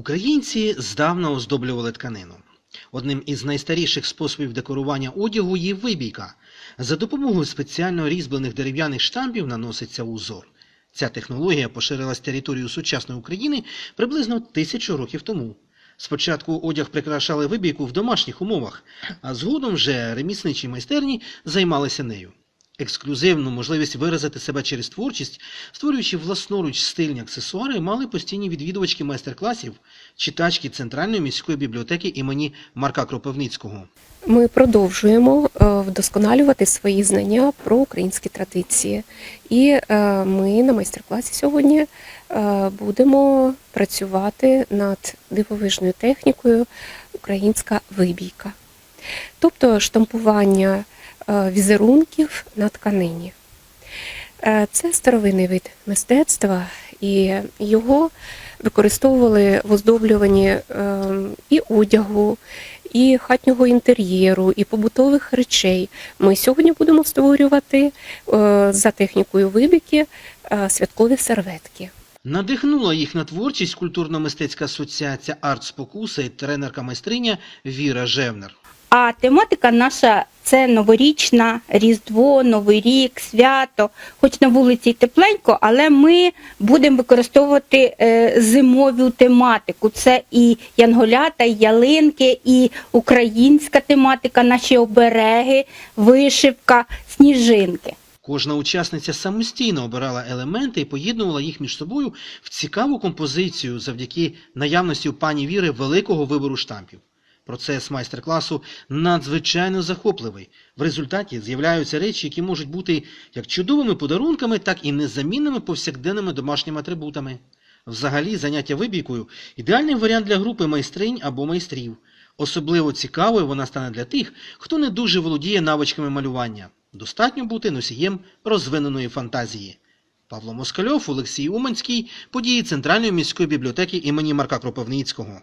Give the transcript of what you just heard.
Українці здавна оздоблювали тканину. Одним із найстаріших способів декорування одягу є вибійка. За допомогою спеціально різьблених дерев'яних штампів наноситься узор. Ця технологія поширилась територію сучасної України приблизно тисячу років тому. Спочатку одяг прикрашали вибійку в домашніх умовах, а згодом вже ремісничі майстерні займалися нею. Ексклюзивну можливість виразити себе через творчість, створюючи власноруч стильні аксесуари, мали постійні відвідувачки майстер-класів, читачки Центральної міської бібліотеки імені Марка Кропивницького. Ми продовжуємо е, вдосконалювати свої знання про українські традиції. І е, ми на майстер-класі сьогодні е, будемо працювати над дивовижною технікою українська вибійка, тобто штампування візерунків на тканині. Е, Це старовинний вид мистецтва, і його використовували в оздоблюванні е, і одягу, і хатнього інтер'єру, і побутових речей. Ми сьогодні будемо створювати е, за технікою вибіки е, святкові серветки. Надихнула їх на творчість культурно-мистецька асоціація Арт Спокуса і тренерка майстриня Віра Жевнер. А тематика наша це новорічна, Різдво, Новий рік, свято. Хоч на вулиці й тепленько, але ми будемо використовувати е, зимову тематику. Це і янголята, і ялинки, і українська тематика, наші обереги, вишивка, сніжинки. Кожна учасниця самостійно обирала елементи і поєднувала їх між собою в цікаву композицію завдяки наявності у пані Віри великого вибору штампів. Процес майстер-класу надзвичайно захопливий. В результаті з'являються речі, які можуть бути як чудовими подарунками, так і незамінними повсякденними домашніми атрибутами. Взагалі, заняття вибійкою ідеальний варіант для групи майстринь або майстрів. Особливо цікавою вона стане для тих, хто не дуже володіє навичками малювання. Достатньо бути носієм розвиненої фантазії. Павло Москальов, Олексій Уманський, події Центральної міської бібліотеки імені Марка Кропивницького.